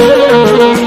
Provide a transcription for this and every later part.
Müzik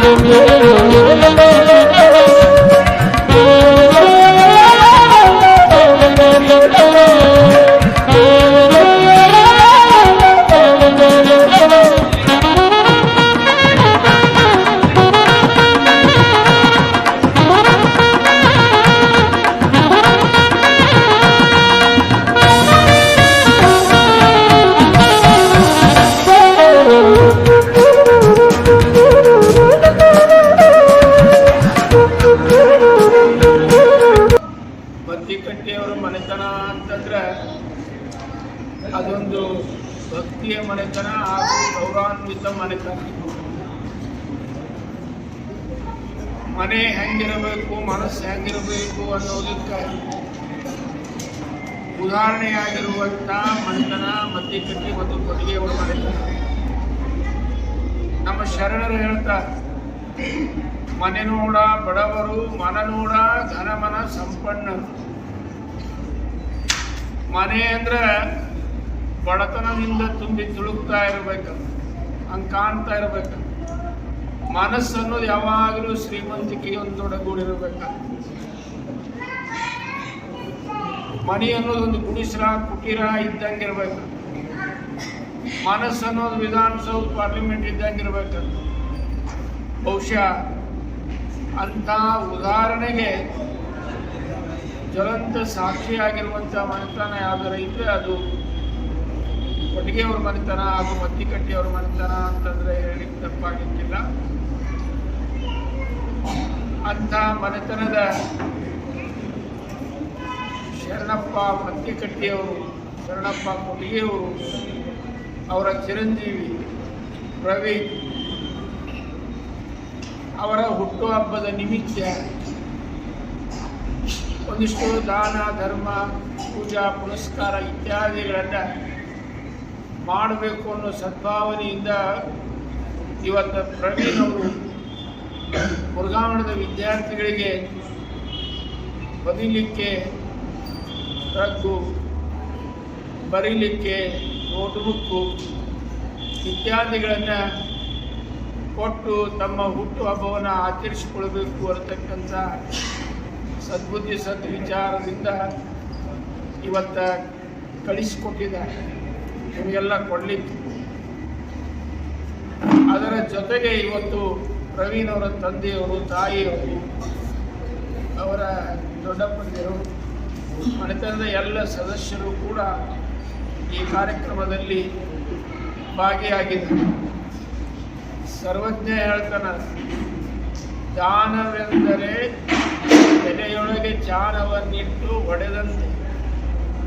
ಉದಾಹರಣೆಯಾಗಿರುವಂಥ ಮನೆತನ ಮದ್ದಿಕಟ್ಟಿ ಮತ್ತು ಕೊಟ್ಟಿಗೆಯವರ ಮಾಡಿದ್ದಾರೆ ನಮ್ಮ ಶರಣರು ಹೇಳ್ತಾರೆ ಮನೆ ನೋಡ ಬಡವರು ಮನ ನೋಡ ಘನಮನ ಸಂಪನ್ನರು ಮನೆ ಅಂದ್ರೆ ಬಡತನದಿಂದ ತುಂಬಿ ತುಳುಕ್ತಾ ಇರಬೇಕು ಹಂಗೆ ಕಾಣ್ತಾ ಇರಬೇಕು. ಮನಸ್ಸನ್ನು ಯಾವಾಗಲೂ ಶ್ರೀಮಂತಿಕೆಯೊಂದೊಡಗೂಡಿರಬೇಕು. ಮನೆ ಅನ್ನೋದೊಂದು ಗುಡಿಸಲ ಕುಟೀರ ಇದ್ದಂಗೆ ಇರ್ಬೇಕು. ಮನಸ್ಸು ಅನ್ನೋದು ವಿಧಾನಸೌಧ ಪಾರ್ಲಿಮೆಂಟ್ ಇದ್ದಂಗೆ ಇರ್ಬೇಕು. ಬಹುಶಃ ಅಂಥ ಉದಾಹರಣೆಗೆ ಜ್ವಲಂತ ಸಾಕ್ಷಿಯಾಗಿರುವಂಥ ಮನೆತನ ಯಾವ್ದಾರ ಇದ್ರೆ ಅದು ಕೊಟ್ಟಿಗೆಯವ್ರ ಮನೆತನ ಹಾಗೂ ಮತ್ತಿಕಟ್ಟಿಯವ್ರ ಮನೆತನ ಅಂತಂದ್ರೆ ಹೇಳಿ ತಪ್ಪಾಗಿಕ್ಕಿಲ್ಲ ಅಂಥ ಮನೆತನದ ಶರಣಪ್ಪ ಮತ್ತಿಕಟ್ಟಿಯವರು, ಶರಣಪ್ಪ ಕೊಟ್ಟಿಗೆಯವರು ಅವರ ಚಿರಂಜೀವಿ ಪ್ರವೀಣ್ ಅವರ ಹುಟ್ಟುಹಬ್ಬದ ನಿಮಿತ್ತ ಒಂದಿಷ್ಟು ದಾನ, ಧರ್ಮ, ಪೂಜಾ, ಪುನಸ್ಕಾರ ಇತ್ಯಾದಿಗಳನ್ನು ಮಾಡಬೇಕು ಅನ್ನೋ ಸದ್ಭಾವನೆಯಿಂದ ಇವತ್ತು ಪ್ರವೀಣ್ ಅವರು ಮುರುಘಾಮಣದ ವಿದ್ಯಾರ್ಥಿಗಳಿಗೆ ಬರೀಲಿಕ್ಕೆ ರಗ್ಗು ಬರೀಲಿಕ್ಕೆ ನೋಟ್ಬುಕ್ಕು ಇತ್ಯಾದಿಗಳನ್ನು ಕೊಟ್ಟು ತಮ್ಮ ಹುಟ್ಟುಹಬ್ಬವನ್ನು ಆಚರಿಸಿಕೊಳ್ಬೇಕು ಅಂತಕ್ಕಂಥ ಸದ್ಬುದ್ಧಿ ಸದ್ವಿಚಾರದಿಂದ ಇವತ್ತ ಕಳಿಸಿಕೊಟ್ಟಿದ್ದಾರೆ ನಿಮಗೆಲ್ಲ ಕೊಡಲಿಕ್ಕೆ. ಅದರ ಜೊತೆಗೆ ಇವತ್ತು ಪ್ರವೀಣ್ ಅವರ ತಂದೆಯವರು ತಾಯಿಯವರು ಅವರ ದೊಡ್ಡಪ್ಪಂದಿರು ಮನೆತನದ ಎಲ್ಲ ಸದಸ್ಯರು ಕೂಡ ಈ ಕಾರ್ಯಕ್ರಮದಲ್ಲಿ ಭಾಗಿಯಾಗಿದ್ದರು. ಸರ್ವಜ್ಞ ಹೇಳ್ತಾನ, ದಾನವೆಂದರೆ ಎಲೆಯೊಳಗೆ ಜಾನವನ್ನಿಟ್ಟು ಒಡೆದಂತೆ.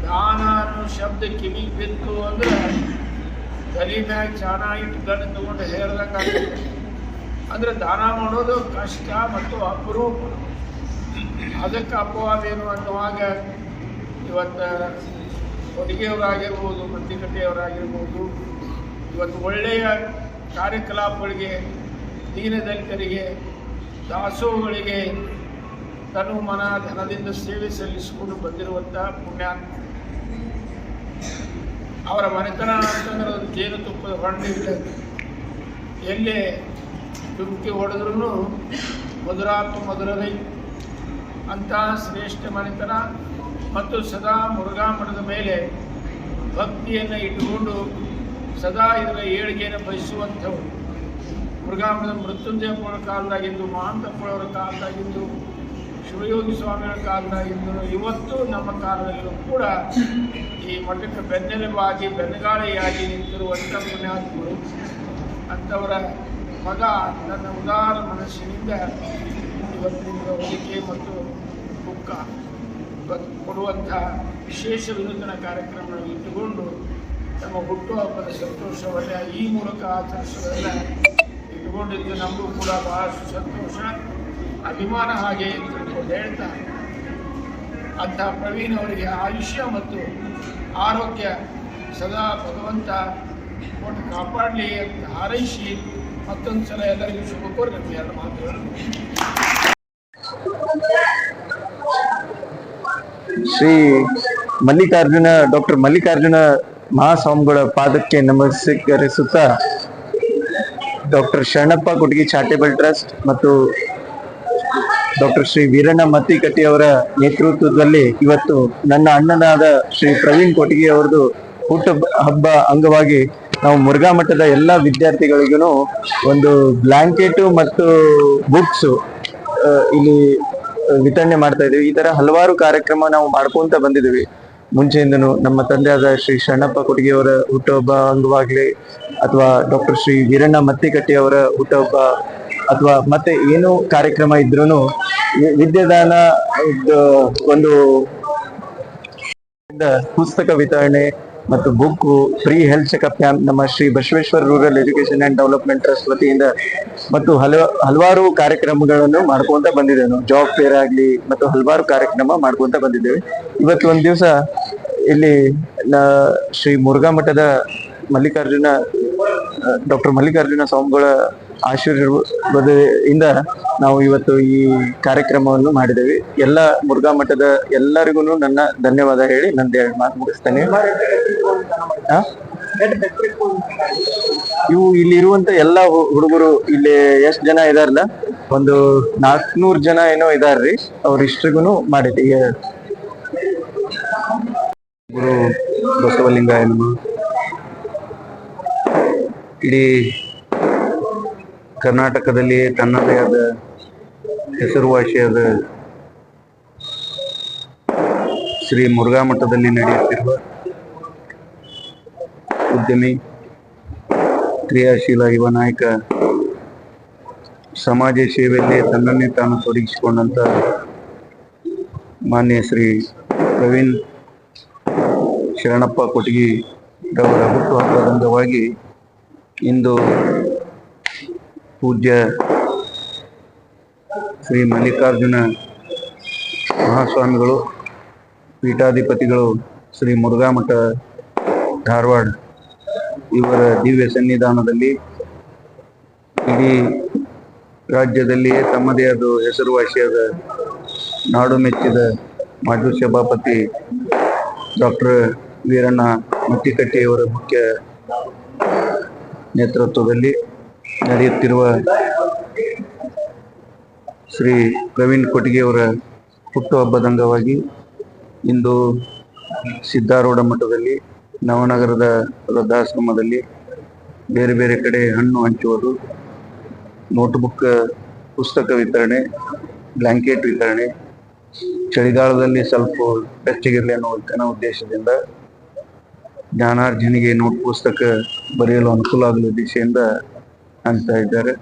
ದಾನ ಅನ್ನೋ ಶಬ್ದ ಕಿವಿ ಬಿತ್ತು ಅಂದ್ರೆ ಗಲಿ ಮ್ಯಾಗ ಚಾನ ಇಟ್ಟು ಗಂಡು ತಗೊಂಡು ಹೇಳ್ದಂಗೆ ಅಂದ್ರೆ ದಾನ ಮಾಡೋದು ಕಷ್ಟ ಮತ್ತು ಅಪರೂಪ. ಅದಕ್ಕೆ ಅಪವಾದೇನು ಅನ್ನುವಾಗ ಇವತ್ತು ಕೊಡುಗೆಯವರಾಗಿರ್ಬೋದು ಪತ್ರಿಕಟ್ಟೆಯವರಾಗಿರ್ಬೋದು ಇವತ್ತು ಒಳ್ಳೆಯ ಕಾರ್ಯಕಲಾಪಗಳಿಗೆ ದೀನದಲಿತರಿಗೆ ದಾಸೋಹಗಳಿಗೆ ತನು ಮನ ಧನದಿಂದ ಸೇವೆ ಸಲ್ಲಿಸಿಕೊಂಡು ಬಂದಿರುವಂಥ ಪುಣ್ಯ. ಅವರ ಮನೆತನ ಅಂತಂದ್ರೆ ಅದು ಜೇನುತುಪ್ಪದ ಹೊಂಡಿಲ್ಲ ಎಲ್ಲೇ ಡುಮ್ಕಿ ಹೊಡೆದ್ರೂ ಮಧುರಾತ್ಮ ಮಧುರವೈ. ಅಂತಹ ಶ್ರೇಷ್ಠ ಮನೆತನ ಮತ್ತು ಸದಾ ಮುರುಘಾ ಮಠದ ಮೇಲೆ ಭಕ್ತಿಯನ್ನು ಇಟ್ಟುಕೊಂಡು ಸದಾ ಇದರ ಏಳಿಗೆಯನ್ನು ಬಯಸುವಂಥವು ಮುರುಘಾಮಠದ ಪೂರ್ಣ ಕಾಲದಾಗಿದ್ದು ಮಹಾಂತಪ್ಪಳವರ ಕಾಲದಾಗಿದ್ದು, ಶಿವಯೋಗಿ ಸ್ವಾಮಿಗಳ ಕಾಲದಾಗಿದ್ದು, ಇವತ್ತು ನಮ್ಮ ಕಾಲದಲ್ಲೂ ಕೂಡ ಈ ಮಠಕ್ಕೆ ಬೆನ್ನೆಲುಬಾಗಿ ಬೆನ್ನಗಾಳಿಯಾಗಿ ನಿಂತಿರುವಂಥ ಪುಣ್ಯಾತ್ಮರು, ಅಂಥವರ ಮಗ ನನ್ನ ಉದಾರ ಮನಸ್ಸಿನಿಂದ ಇವತ್ತಿನ ಹೋಲಿಕೆ ಮತ್ತು ಇವತ್ತು ಕೊಡುವಂಥ ವಿಶೇಷ ವಿನೂತನ ಕಾರ್ಯಕ್ರಮಗಳನ್ನು ಇಟ್ಟುಕೊಂಡು ನಮ್ಮ ಹುಟ್ಟುಹಬ್ಬದ ಸಂತೋಷವನ್ನು ಈ ಮೂಲಕ ಆಚರಿಸೋದನ್ನು ಇಟ್ಟುಕೊಂಡಿದ್ದು ನಮಗೂ ಕೂಡ ಬಹಳಷ್ಟು ಸಂತೋಷ, ಅಭಿಮಾನ ಹಾಗೆ ತಿಳ್ಕೊಂಡು ಹೇಳ್ತಾ, ಅಂಥ ಪ್ರವೀಣ್ ಅವರಿಗೆ ಆಯುಷ್ಯ ಮತ್ತು ಆರೋಗ್ಯ ಸದಾ ಭಗವಂತ ಕೊಟ್ಟು ಕಾಪಾಡಲಿ ಅಂತ ಹಾರೈಸಿ ಮತ್ತೊಂದು ಸಲ ಎಲ್ಲರಿಗೂ ಶುಭ ನಮಗೆ ಎರಡು ಮಾತುಗಳು ಶ್ರೀ ಮಲ್ಲಿಕಾರ್ಜುನ, ಡಾಕ್ಟರ್ ಮಲ್ಲಿಕಾರ್ಜುನ ಮಹಾಸ್ವಾಮಿಗಳ ಪಾದಕ್ಕೆ ನಮಸ್ಕರಿಸುತ್ತಾ doctor Sharanappa Kutagi charitable trust ಮತ್ತು ಡಾಕ್ಟರ್ ಶ್ರೀ ವೀರಣ್ಣ ಮತ್ತಿಕಟ್ಟಿ ಅವರ ನೇತೃತ್ವದಲ್ಲಿ ಇವತ್ತು ನನ್ನ ಅಣ್ಣನಾದ ಶ್ರೀ ಪ್ರವೀಣ್ ಕೊಟಗಿ ಅವರದು ಹುಟ್ಟು ಹಬ್ಬ ಅಂಗವಾಗಿ ನಾವು ಮುರುಘಾ ಮಠದ ಎಲ್ಲ ವಿದ್ಯಾರ್ಥಿಗಳಿಗೂ ಒಂದು ಬ್ಲಾಂಕೆಟ್ ಮತ್ತು ಬುಕ್ಸು ಇಲ್ಲಿ ವಿತರಣೆ ಮಾಡ್ತಾ ಇದೀವಿ ಈ ತರ ಹಲವಾರು ಕಾರ್ಯಕ್ರಮ ನಾವು ಮಾಡ್ಕೊಂತ ಬಂದಿದ್ದೀವಿ. ಮುಂಚೆಯಿಂದನು ನಮ್ಮ ತಂದೆಯಾದ ಶ್ರೀ ಶರಣಪ್ಪ ಕೊಡುಗೆಯವರ ಹುಟ್ಟುಹಬ್ಬ ಅಂಗವಾಗ್ಲಿ ಅಥವಾ ಡಾಕ್ಟರ್ ಶ್ರೀ ವೀರಣ್ಣ ಮತ್ತಿಕಟ್ಟಿ ಅವರ ಹುಟ್ಟುಹಬ್ಬ ಅಥವಾ ಮತ್ತೆ ಏನು ಕಾರ್ಯಕ್ರಮ ಇದ್ರೂನು ವಿದ್ಯಾದಾನ ಒಂದು ಪುಸ್ತಕ ವಿತರಣೆ ಮತ್ತು book free health checkup camp ನಮ್ಮ Shri Basaveshwara rural education and development trust ವತಿಯಿಂದ ಮತ್ತು ಹಲವ, ಹಲವಾರು ಕಾರ್ಯಕ್ರಮಗಳನ್ನು ಮಾಡ್ಕೊಂತ ಬಂದಿದ್ದೇವೆ. ಜಾಬ್ ಫೇರ್ ಆಗ್ಲಿ ಮತ್ತು ಹಲವಾರು ಕಾರ್ಯಕ್ರಮ ಮಾಡ್ಕೊಂತ ಬಂದಿದ್ದೇವೆ. ಇವತ್ತು ಒಂದ್ ದಿವಸ ಇಲ್ಲಿ ಶ್ರೀ ಮುರುಘಾ ಮಠದ ಮಲ್ಲಿಕಾರ್ಜುನ ಡಾಕ್ಟರ್ ಮಲ್ಲಿಕಾರ್ಜುನ ಸ್ವಾಮಿಗಳ ಆಶೀರ್ವಾದದಿಂದ ನಾವು ಇವತ್ತು ಈ ಕಾರ್ಯಕ್ರಮವನ್ನು ಮಾಡಿದ್ದೇವೆ. ಎಲ್ಲ ಮುರುಘಾ ಮಠದ ಎಲ್ಲರಿಗೂ ನನ್ನ ಧನ್ಯವಾದ ಹೇಳಿ ಎರಡು ಮಾತು ಮುಗಿಸ್ತೇನೆ? ಇವು ಇಲ್ಲಿ ಇರುವಂತ ಎಲ್ಲಾ ಹುಡುಗರು ಇಲ್ಲಿ ಎಷ್ಟ್ ಜನ ಇದಾರಲ್ಲ? ಒಂದು ನಾಲ್ಕನೂರ್ ಜನ ಏನೋ ಇದಾರ್ರಿ. ಅವ್ರಿಷ್ಟ್ರಿಗೂ ಮಾಡಿದ್ರಿ ಗುರು ಬಸವಲಿಂಗ ಇಡೀ ಕರ್ನಾಟಕದಲ್ಲಿ ತನ್ನದೇ ಆದ ಹೆಸರುವಾಸಿಯಾದ ಶ್ರೀ ಮುರುಘಾ ಮಠದಲ್ಲಿ ನಡೆಯುತ್ತಿರುವ ಉದ್ಯಮಿ, ಕ್ರಿಯಾಶೀಲ ಯುವ ನಾಯಕ, ಸಮಾಜ ಸೇವೆಯಲ್ಲಿ ತನ್ನನ್ನೇ ತಾನು ತೊಡಗಿಸಿಕೊಂಡಂತ ಮಾನ್ಯ ಶ್ರೀ ಪ್ರವೀಣ್ ಶರಣಪ್ಪ ಕೊಟಗಿ ರವರ ಹುಟ್ಟುಹಬ್ಬದ ಅಂಗವಾಗಿ ಇಂದು ಪೂಜ್ಯ ಶ್ರೀ ಮಲ್ಲಿಕಾರ್ಜುನ ಮಹಾಸ್ವಾಮಿಗಳು, ಪೀಠಾಧಿಪತಿಗಳು ಶ್ರೀ ಮುರುಘಾಮಠ ಧಾರವಾಡ ಇವರ ದಿವ್ಯ ಸನ್ನಿಧಾನದಲ್ಲಿ ಇಡೀ ರಾಜ್ಯದಲ್ಲಿಯೇ ತಮ್ಮದೇ ಆದ ಹೆಸರುವಾಸಿಯಾದ ನಾಡು ಮೆಚ್ಚಿದ ಮಾಜಿ ಸಭಾಪತಿ ಡಾಕ್ಟರ್ ವೀರಣ್ಣ ಮತ್ತಿಕಟ್ಟಿಯವರ ಮುಖ್ಯ ನೇತೃತ್ವದಲ್ಲಿ ನಡೆಯುತ್ತಿರುವ ಶ್ರೀ ಪ್ರವೀಣ್ ಕೊಟ್ಟಿಗೆಯವರ ಹುಟ್ಟುಹಬ್ಬದ ಅಂಗವಾಗಿ ಇಂದು ಸಿದ್ಧಾರೂಢ ಮಠದಲ್ಲಿ ನವನಗರದ ವೃದ್ಧಾಶ್ರಮದಲ್ಲಿ ಬೇರೆ ಬೇರೆ ಕಡೆ ಹಣ್ಣು ಹಂಚುವುದು ನೋಟ್ಬುಕ್ ಪುಸ್ತಕ ವಿತರಣೆ ಬ್ಲಾಂಕೆಟ್ ವಿತರಣೆ, ಚಳಿಗಾಲದಲ್ಲಿ ಸ್ವಲ್ಪ ಬೆಚ್ಚಗಿರಲಿ ಅನ್ನೋ ಅನ್ನೋ ಉದ್ದೇಶದಿಂದ ಜ್ಞಾನಾರ್ಜನೆಗೆ ನೋಟ್ ಪುಸ್ತಕ ಬರೆಯಲು ಅನುಕೂಲ ಆಗಲು ದಿಶೆಯಿಂದ ಅಂತ ಇದ್ದಾರೆ.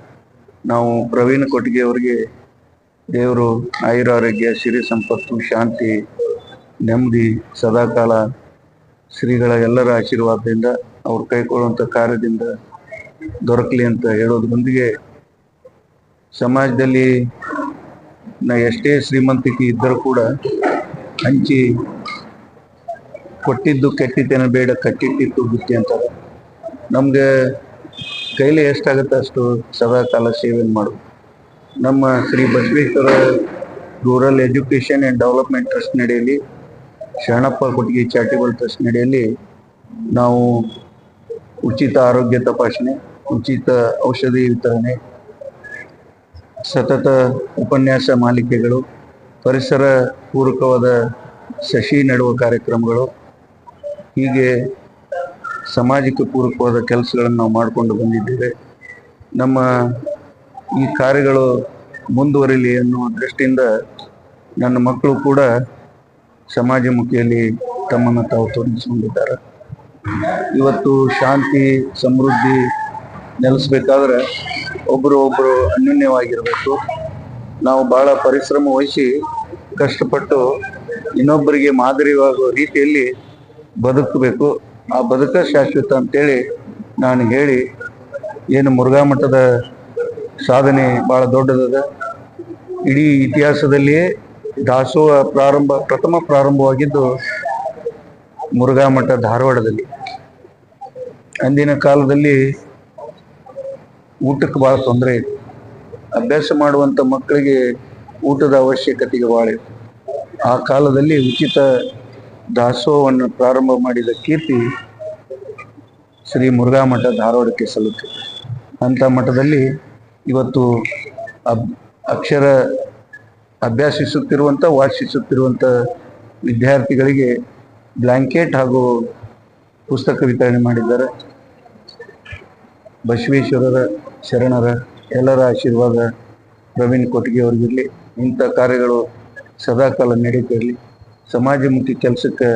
ನಾವು ಪ್ರವೀಣ್ ಕೊಟ್ಟಿಗೆ ಅವರಿಗೆ ದೇವರು ಆಯುರಾರೋಗ್ಯ ಸಿರಿ ಸಂಪತ್ತು ಶಾಂತಿ, ನೆಮ್ಮದಿ, ಸದಾಕಾಲ ಶ್ರೀಗಳ ಎಲ್ಲರ ಆಶೀರ್ವಾದದಿಂದ ಅವ್ರು ಕೈಗೊಳ್ಳುವಂಥ ಕಾರ್ಯದಿಂದ ದೊರಕಲಿ ಅಂತ ಹೇಳೋದ್ರೊಂದಿಗೆ ಸಮಾಜದಲ್ಲಿ ನಾ ಎಷ್ಟೇ ಶ್ರೀಮಂತಿಕೆ ಇದ್ದರೂ ಕೂಡ ಹಂಚಿ ಕೊಟ್ಟಿದ್ದು ಕೆಟ್ಟಿದ್ದೇನೆ ಬೇಡ ಕಟ್ಟಿಟ್ಟಿತ್ತು ಬುತ್ತಿ ಅಂತಾರೆ. ನಮ್ಗೆ ಕೈಲಿ ಎಷ್ಟಾಗುತ್ತೆ ಅಷ್ಟು ಸದಾ ಕಾಲ ಸೇವೆ ಮಾಡು ನಮ್ಮ Shri Basaveshwara rural education and development trust ನಡೆಯಲ್ಲಿ Sharanappa ಕೊಟ್ಟಿಗೆ ಚಾರಿಟೇಬಲ್ ಟ್ರಸ್ಟ್ ನಡೆಯಲ್ಲಿ ನಾವು ಉಚಿತ ಆರೋಗ್ಯ ತಪಾಸಣೆ, ಉಚಿತ ಔಷಧಿ ವಿತರಣೆ, ಸತತ ಉಪನ್ಯಾಸ ಮಾಲಿಕೆಗಳು, ಪರಿಸರ ಪೂರಕವಾದ ಸಸಿ ನೆಡುವ ಕಾರ್ಯಕ್ರಮಗಳು, ಹೀಗೆ ಸಮಾಜಕ್ಕೆ ಪೂರಕವಾದ ಕೆಲಸಗಳನ್ನು ನಾವು ಮಾಡಿಕೊಂಡು ಬಂದಿದ್ದೇವೆ. ನಮ್ಮ ಈ ಕಾರ್ಯಗಳು ಮುಂದುವರಿಲಿ ಅನ್ನುವ ದೃಷ್ಟಿಯಿಂದ ನನ್ನ ಮಕ್ಕಳು ಕೂಡ ಸಮಾಜಮುಖಿಯಲ್ಲಿ ತಮ್ಮನ್ನು ತಾವು ತೊಡಗಿಸಿಕೊಂಡಿದ್ದಾರೆ. ಇವತ್ತು ಶಾಂತಿ, ಸಮೃದ್ಧಿ ನೆಲೆಸಬೇಕಾದ್ರೆ ಒಬ್ಬರು ಒಬ್ಬರು ಅನ್ಯೋನ್ಯವಾಗಿರಬೇಕು. ನಾವು ಬಹಳ ಪರಿಶ್ರಮ ವಹಿಸಿ ಕಷ್ಟಪಟ್ಟು ಇನ್ನೊಬ್ಬರಿಗೆ ಮಾದರಿಯಾಗುವ ರೀತಿಯಲ್ಲಿ ಬದುಕಬೇಕು. ಆ ಬದುಕ ಶಾಶ್ವತ ಅಂತೇಳಿ ನಾನು ಹೇಳಿ ಏನು ಮುರುಘಾ ಮಠದ ಸಾಧನೆ ಭಾಳ ದೊಡ್ಡದದ. ಇಡೀ ಇತಿಹಾಸದಲ್ಲಿಯೇ ದಾಸೋಹ ಪ್ರಾರಂಭ, ಪ್ರಥಮ ಪ್ರಾರಂಭವಾಗಿದ್ದು ಮುರುಘಾ ಮಠ ಧಾರವಾಡದಲ್ಲಿ. ಅಂದಿನ ಕಾಲದಲ್ಲಿ ಊಟಕ್ಕೆ ಬಹಳ ತೊಂದರೆ ಇತ್ತು. ಅಭ್ಯಾಸ ಮಾಡುವಂತ ಮಕ್ಕಳಿಗೆ ಊಟದ ಅವಶ್ಯಕತೆಗೆ ಬಹಳ ಇತ್ತು. ಆ ಕಾಲದಲ್ಲಿ ಉಚಿತ ದಾಸೋಹವನ್ನು ಪ್ರಾರಂಭ ಮಾಡಿದ ಕೀರ್ತಿ ಶ್ರೀ ಮುರುಘಾ ಮಠ ಧಾರವಾಡಕ್ಕೆ ಸಲ್ಲುತ್ತೆ. ಅಂಥ ಮಠದಲ್ಲಿ ಇವತ್ತು ಅಕ್ಷರ ಅಭ್ಯಾಸಿಸುತ್ತಿರುವಂಥ ವಾಸಿಸುತ್ತಿರುವಂಥ ವಿದ್ಯಾರ್ಥಿಗಳಿಗೆ ಬ್ಲ್ಯಾಂಕೆಟ್ ಹಾಗೂ ಪುಸ್ತಕ ವಿತರಣೆ ಮಾಡಿದ್ದಾರೆ. ಬಸವೇಶ್ವರರ ಶರಣರ, ಎಲ್ಲರ ಆಶೀರ್ವಾದ ಪ್ರವೀಣ್ ಕೊಟ್ಟಿಗೆ ಇಂಥ ಕಾರ್ಯಗಳು ಸದಾಕಾಲ ನಡೀತಿರಲಿ ಸಮಾಜಮುಖಿ ಕೆಲಸಕ್ಕೆ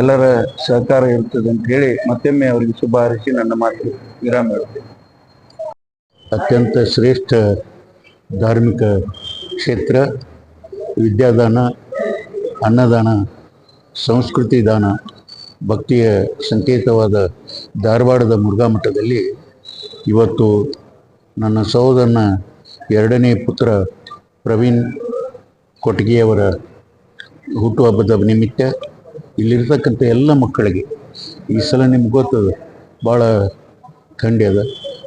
ಎಲ್ಲರ ಸಹಕಾರ ಇರ್ತದೆ ಅಂತ ಹೇಳಿ ಮತ್ತೊಮ್ಮೆ ಅವರಿಗೆ ಶುಭ ಹಾರೈಸಿ ನನ್ನ ಮಾತು ವಿರಾಮ ಹೇಳ್ತೇನೆ. ಅತ್ಯಂತ ಶ್ರೇಷ್ಠ ಧಾರ್ಮಿಕ ಕ್ಷೇತ್ರ, ವಿದ್ಯಾದಾನ, ಅನ್ನದಾನ, ಸಂಸ್ಕೃತಿ ದಾನ, ಭಕ್ತಿಯ ಸಂಕೇತವಾದ ಧಾರವಾಡದ ಮುರುಘಾ ಮಠದಲ್ಲಿ ಇವತ್ತು ನನ್ನ ಸಹೋದರನ ಎರಡನೇ ಪುತ್ರ ಪ್ರವೀಣ್ ಕೊಟ್ಟಿಗೆಯವರ ಹುಟ್ಟುಹಬ್ಬದ ನಿಮಿತ್ತ ಇಲ್ಲಿರ್ತಕ್ಕಂಥ ಎಲ್ಲ ಮಕ್ಕಳಿಗೆ, ಈ ಸಲ ನಿಮ್ಗೆ ಗೊತ್ತದ, ಭಾಳ ಥಂಡಿ ಅದ.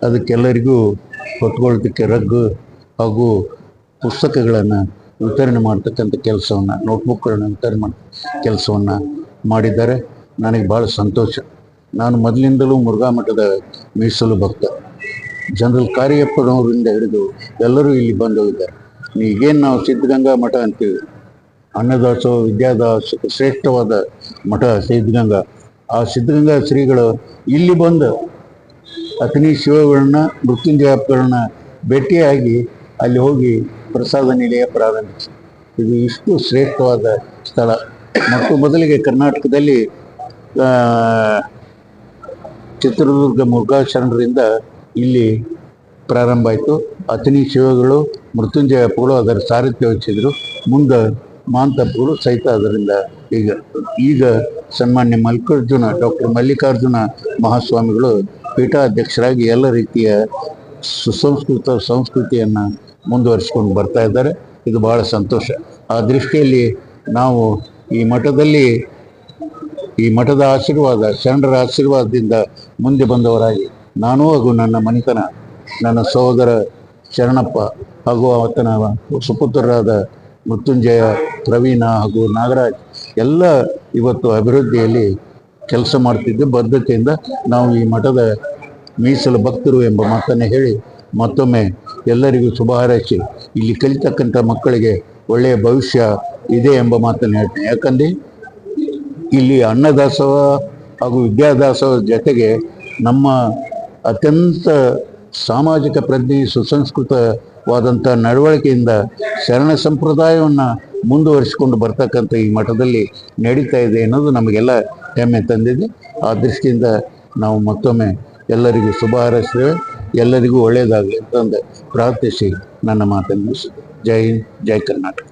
ಅದಕ್ಕೆಲ್ಲರಿಗೂ ಹೊತ್ಕೊಳ್ತಕ್ಕೆ ರಗ್ಗು ಹಾಗೂ ಪುಸ್ತಕಗಳನ್ನು ವಿತರಣೆ ಮಾಡ್ತಕ್ಕಂಥ ಕೆಲಸವನ್ನು ನೋಟ್ಬುಕ್ಗಳನ್ನು ವಿತರಣೆ ಮಾಡಿ, ಕೆಲಸವನ್ನು ಮಾಡಿದ್ದಾರೆ. ನನಗೆ ಭಾಳ ಸಂತೋಷ. ನಾನು ಮೊದಲಿಂದಲೂ ಮುರುಘಾ ಮಠದ ಮೀಸಲು ಭಕ್ತ. ಜನರಲ್ ಕಾರ್ಯಪ್ಪನವರಿಂದ ಹಿಡಿದು ಎಲ್ಲರೂ ಇಲ್ಲಿ ಬಂದೋಗಿದ್ದಾರೆ ಈಗೇನು ನಾವು ಸಿದ್ಧಗಂಗಾ ಮಠ ಅಂತೀವಿ. ಅನ್ನದಾಸೋ, ವಿದ್ಯಾದಾಸ, ಶ್ರೇಷ್ಠವಾದ ಮಠ ಸಿದ್ಧಗಂಗಾ. ಆ ಸಿದ್ಧಗಂಗಾ ಶ್ರೀಗಳು ಇಲ್ಲಿ ಬಂದು ಅಗ್ನಿ ಶಿವಗಳನ್ನ ಮೃತ್ಯುಂಜಯಪ್ಪಗಳನ್ನ ಭೇಟಿಯಾಗಿ ಅಲ್ಲಿ ಹೋಗಿ ಪ್ರಸಾದ ನಿಲಯ ಪ್ರಾರಂಭಿಸಿ ಇದು ಇಷ್ಟು ಶ್ರೇಷ್ಠವಾದ ಸ್ಥಳ. ಮತ್ತು ಮೊದಲಿಗೆ ಕರ್ನಾಟಕದಲ್ಲಿ ಚಿತ್ರದುರ್ಗ ಮುರುಘಾ ಶರಣರಿಂದ ಇಲ್ಲಿ ಪ್ರಾರಂಭ ಆಯಿತು. ಅತನಿ ಶಿವಗಳು ಮೃತ್ಯುಂಜಯ ಅಪ್ಪಗಳು ಅದರ ಸಾರಥ್ಯ ವಹಿಸಿದ್ರು. ಮುಂದೆ ಮಾಂತಪ್ಪಗಳು ಸಹಿತ ಅದರಿಂದ ಈಗ ಈಗ ಸನ್ಮಾನ್ಯ ಮಲ್ಲಿಕಾರ್ಜುನ, ಡಾಕ್ಟರ್ ಮಲ್ಲಿಕಾರ್ಜುನ ಮಹಾಸ್ವಾಮಿಗಳು ಪೀಠಾಧ್ಯಕ್ಷರಾಗಿ ಎಲ್ಲ ರೀತಿಯ ಸುಸಂಸ್ಕೃತ ಸಂಸ್ಕೃತಿಯನ್ನು ಮುಂದುವರಿಸ್ಕೊಂಡು ಬರ್ತಾ ಇದ್ದಾರೆ. ಇದು ಬಹಳ ಸಂತೋಷ. ಆ ದೃಷ್ಟಿಯಲ್ಲಿ ನಾವು ಈ ಮಠದಲ್ಲಿ ಈ ಮಠದ ಆಶೀರ್ವಾದ, ಶರಣರ ಆಶೀರ್ವಾದದಿಂದ ಮುಂದೆ ಬಂದವರಾಗಿ ನಾನು ಹಾಗೂ ನನ್ನ ಮನೆತನ, ನನ್ನ ಸಹೋದರ ಶರಣಪ್ಪ ಹಾಗೂ ಆತನ ಸುಪುತ್ರರಾದ ಮೃತ್ಯುಂಜಯ, ಪ್ರವೀಣ ಹಾಗೂ ನಾಗರಾಜ್ ಎಲ್ಲ ಇವತ್ತು ಅಭಿವೃದ್ಧಿಯಲ್ಲಿ ಕೆಲಸ ಮಾಡ್ತಿದ್ದು, ಬದ್ಧತೆಯಿಂದ ನಾವು ಈ ಮಠದ ಮೀಸಲು ಭಕ್ತರು ಎಂಬ ಮಾತನ್ನು ಹೇಳಿ ಮತ್ತೊಮ್ಮೆ ಎಲ್ಲರಿಗೂ ಶುಭ ಹಾರೈಸಿ ಇಲ್ಲಿ ಕಲಿತಕ್ಕಂಥ ಮಕ್ಕಳಿಗೆ ಒಳ್ಳೆಯ ಭವಿಷ್ಯ ಇದೆ ಎಂಬ ಮಾತನ್ನು ಹೇಳ್ತೇನೆ. ಯಾಕಂದರೆ ಇಲ್ಲಿ ಅನ್ನದಾಸೋಹ ಹಾಗೂ ವಿದ್ಯಾದಾಸೋಹ ಜೊತೆಗೆ ನಮ್ಮ ಅತ್ಯಂತ ಸಾಮಾಜಿಕ ಪ್ರಜ್ಞೆ, ಸುಸಂಸ್ಕೃತವಾದಂಥ ನಡವಳಿಕೆಯಿಂದ ಶರಣ ಸಂಪ್ರದಾಯವನ್ನು ಮುಂದುವರಿಸಿಕೊಂಡು ಬರ್ತಕ್ಕಂಥ ಈ ಮಠದಲ್ಲಿ ನಡೀತಾ ಇದೆ ಅನ್ನೋದು ನಮಗೆಲ್ಲ ಹೆಮ್ಮೆ ತಂದಿದೆ. ಆ ದೃಷ್ಟಿಯಿಂದ ನಾವು ಮತ್ತೊಮ್ಮೆ ಎಲ್ಲರಿಗೂ ಶುಭ ಹಾರೈಸ್ತೇವೆ ಎಲ್ಲರಿಗೂ ಒಳ್ಳೆಯದಾಗಲಿ ಅಂತಂದು ಪ್ರಾರ್ಥಿಸಿ ನನ್ನ ಮಾತನ್ನು. ಜೈ ಜೈ ಕರ್ನಾಟಕ